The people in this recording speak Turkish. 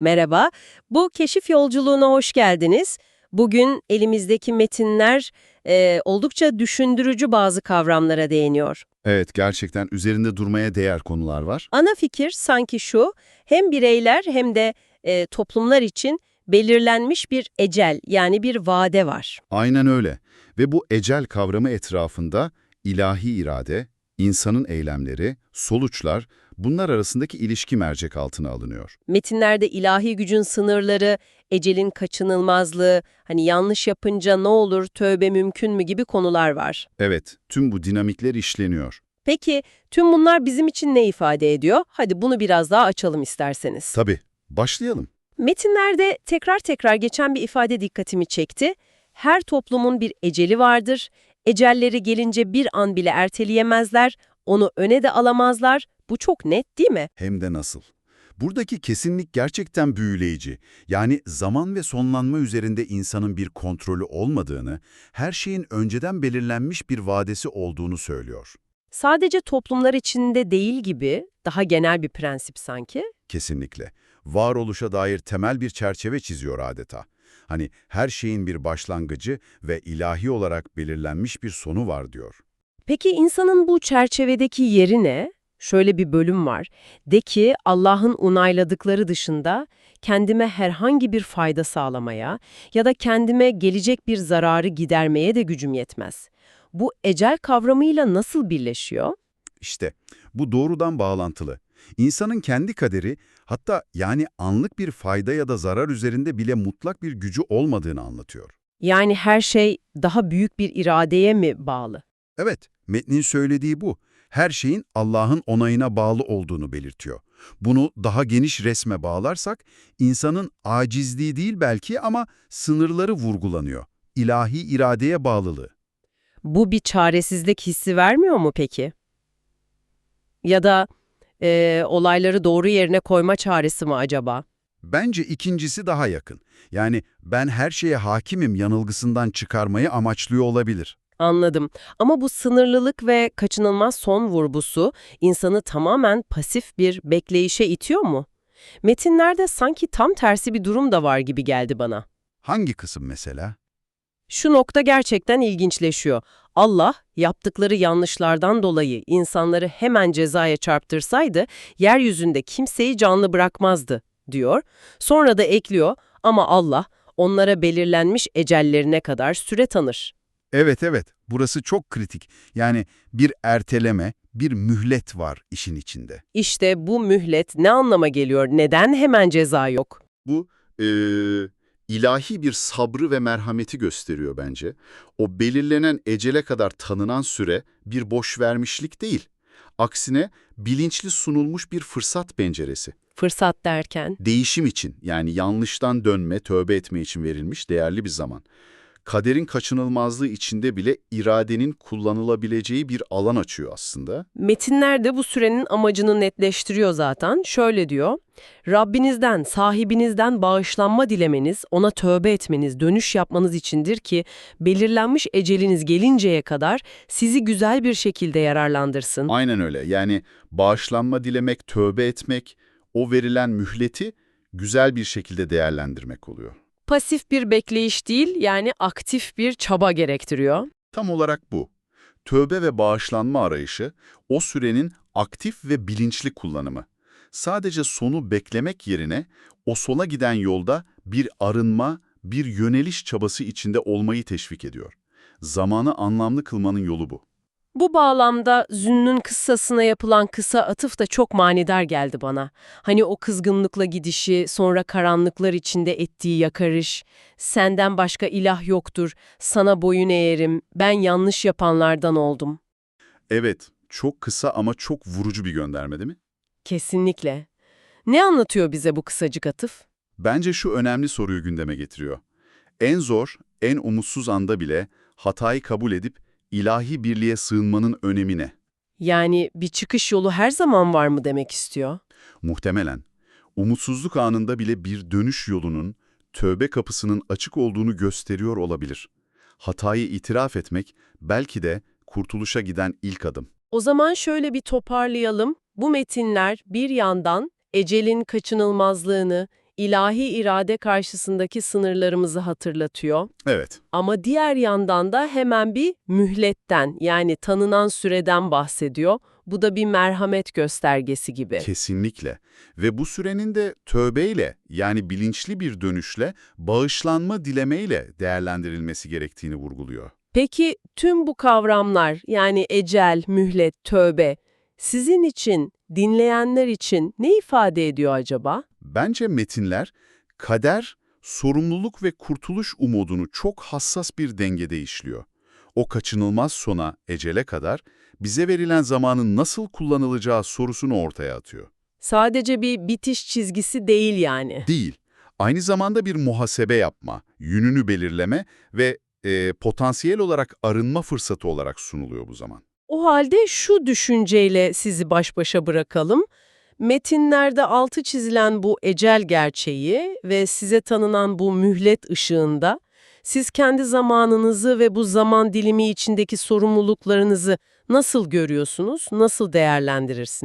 Merhaba, bu keşif yolculuğuna hoş geldiniz. Bugün elimizdeki metinler e, oldukça düşündürücü bazı kavramlara değiniyor. Evet, gerçekten üzerinde durmaya değer konular var. Ana fikir sanki şu, hem bireyler hem de e, toplumlar için belirlenmiş bir ecel yani bir vade var. Aynen öyle. Ve bu ecel kavramı etrafında ilahi irade, insanın eylemleri, soluçlar, bunlar arasındaki ilişki mercek altına alınıyor. Metinlerde ilahi gücün sınırları, ecelin kaçınılmazlığı, hani yanlış yapınca ne olur, tövbe mümkün mü gibi konular var. Evet, tüm bu dinamikler işleniyor. Peki tüm bunlar bizim için ne ifade ediyor? Hadi bunu biraz daha açalım isterseniz. Tabii, başlayalım. Metinlerde tekrar tekrar geçen bir ifade dikkatimi çekti. Her toplumun bir eceli vardır. Ecelleri gelince bir an bile erteleyemezler, onu öne de alamazlar. Bu çok net değil mi? Hem de nasıl. Buradaki kesinlik gerçekten büyüleyici. Yani zaman ve sonlanma üzerinde insanın bir kontrolü olmadığını, her şeyin önceden belirlenmiş bir vadesi olduğunu söylüyor. Sadece toplumlar içinde değil gibi, daha genel bir prensip sanki. Kesinlikle. Varoluşa dair temel bir çerçeve çiziyor adeta. Hani her şeyin bir başlangıcı ve ilahi olarak belirlenmiş bir sonu var diyor. Peki insanın bu çerçevedeki yeri ne? Şöyle bir bölüm var. De ki Allah'ın onayladıkları dışında kendime herhangi bir fayda sağlamaya ya da kendime gelecek bir zararı gidermeye de gücüm yetmez. Bu ecel kavramıyla nasıl birleşiyor? İşte bu doğrudan bağlantılı. İnsanın kendi kaderi, hatta yani anlık bir fayda ya da zarar üzerinde bile mutlak bir gücü olmadığını anlatıyor. Yani her şey daha büyük bir iradeye mi bağlı? Evet, metnin söylediği bu. Her şeyin Allah'ın onayına bağlı olduğunu belirtiyor. Bunu daha geniş resme bağlarsak, insanın acizliği değil belki ama sınırları vurgulanıyor. İlahi iradeye bağlılığı. Bu bir çaresizlik hissi vermiyor mu peki? Ya da eee, olayları doğru yerine koyma çaresi mi acaba? Bence ikincisi daha yakın. Yani ben her şeye hakimim yanılgısından çıkarmayı amaçlıyor olabilir. Anladım. Ama bu sınırlılık ve kaçınılmaz son vurgusu insanı tamamen pasif bir bekleyişe itiyor mu? Metinlerde sanki tam tersi bir durum da var gibi geldi bana. Hangi kısım mesela? Şu nokta gerçekten ilginçleşiyor. Allah yaptıkları yanlışlardan dolayı insanları hemen cezaya çarptırsaydı yeryüzünde kimseyi canlı bırakmazdı diyor. Sonra da ekliyor ama Allah onlara belirlenmiş ecellerine kadar süre tanır. Evet evet, burası çok kritik. Yani bir erteleme, bir mühlet var işin içinde. İşte bu mühlet ne anlama geliyor? Neden hemen ceza yok? Bu eee, ilahi bir sabrı ve merhameti gösteriyor bence. O belirlenen ecele kadar tanınan süre bir boş vermişlik değil. Aksine bilinçli sunulmuş bir fırsat penceresi. Fırsat derken Değişim için yani yanlıştan dönme, tövbe etme için verilmiş değerli bir zaman. Kaderin kaçınılmazlığı içinde bile iradenin kullanılabileceği bir alan açıyor aslında. metinlerde bu sürenin amacını netleştiriyor zaten. Şöyle diyor, Rabbinizden, sahibinizden bağışlanma dilemeniz, ona tövbe etmeniz, dönüş yapmanız içindir ki belirlenmiş eceliniz gelinceye kadar sizi güzel bir şekilde yararlandırsın. Aynen öyle. Yani bağışlanma dilemek, tövbe etmek, o verilen mühleti güzel bir şekilde değerlendirmek oluyor. Pasif bir bekleyiş değil, yani aktif bir çaba gerektiriyor. Tam olarak bu. Tövbe ve bağışlanma arayışı, o sürenin aktif ve bilinçli kullanımı. Sadece sonu beklemek yerine o sola giden yolda bir arınma, bir yöneliş çabası içinde olmayı teşvik ediyor. Zamanı anlamlı kılmanın yolu bu. Bu bağlamda Zünn'ün kıssasına yapılan kısa atıf da çok manidar geldi bana. Hani o kızgınlıkla gidişi, sonra karanlıklar içinde ettiği yakarış, senden başka ilah yoktur, sana boyun eğerim, ben yanlış yapanlardan oldum. Evet, çok kısa ama çok vurucu bir gönderme değil mi? Kesinlikle. Ne anlatıyor bize bu kısacık atıf? Bence şu önemli soruyu gündeme getiriyor. En zor, en umutsuz anda bile hatayı kabul edip ilahi birliğe sığınmanın önemi ne? Yani bir çıkış yolu her zaman var mı demek istiyor? Muhtemelen. Umutsuzluk anında bile bir dönüş yolunun, tövbe kapısının açık olduğunu gösteriyor olabilir. Hatayı itiraf etmek belki de kurtuluşa giden ilk adım. O zaman şöyle bir toparlayalım. Bu metinler bir yandan ecelin kaçınılmazlığını, ilahi irade karşısındaki sınırlarımızı hatırlatıyor. Evet, Ama diğer yandan da hemen bir mühletten yani tanınan süreden bahsediyor. Bu da bir merhamet göstergesi gibi. kesinlikle. Ve bu sürenin de tövbeyle yani bilinçli bir dönüşle, bağışlanma dilemeyle değerlendirilmesi gerektiğini vurguluyor. Peki tüm bu kavramlar yani ecel, mühlet, tövbe sizin için, dinleyenler için ne ifade ediyor acaba? Bence metinler, kader, sorumluluk ve kurtuluş umudunu çok hassas bir dengede işliyor. O kaçınılmaz sona, ecele kadar bize verilen zamanın nasıl kullanılacağı sorusunu ortaya atıyor. Sadece bir bitiş çizgisi değil yani. Değil, aynı zamanda bir muhasebe yapma, yönünü belirleme ve e, potansiyel olarak arınma fırsatı olarak sunuluyor bu zaman. O halde şu düşünceyle sizi baş başa bırakalım. Metinlerde altı çizilen bu ecel gerçeği ve size tanınan bu mühlet ışığında siz kendi zamanınızı ve bu zaman dilimi içindeki sorumluluklarınızı nasıl görüyorsunuz, nasıl değerlendirirsiniz?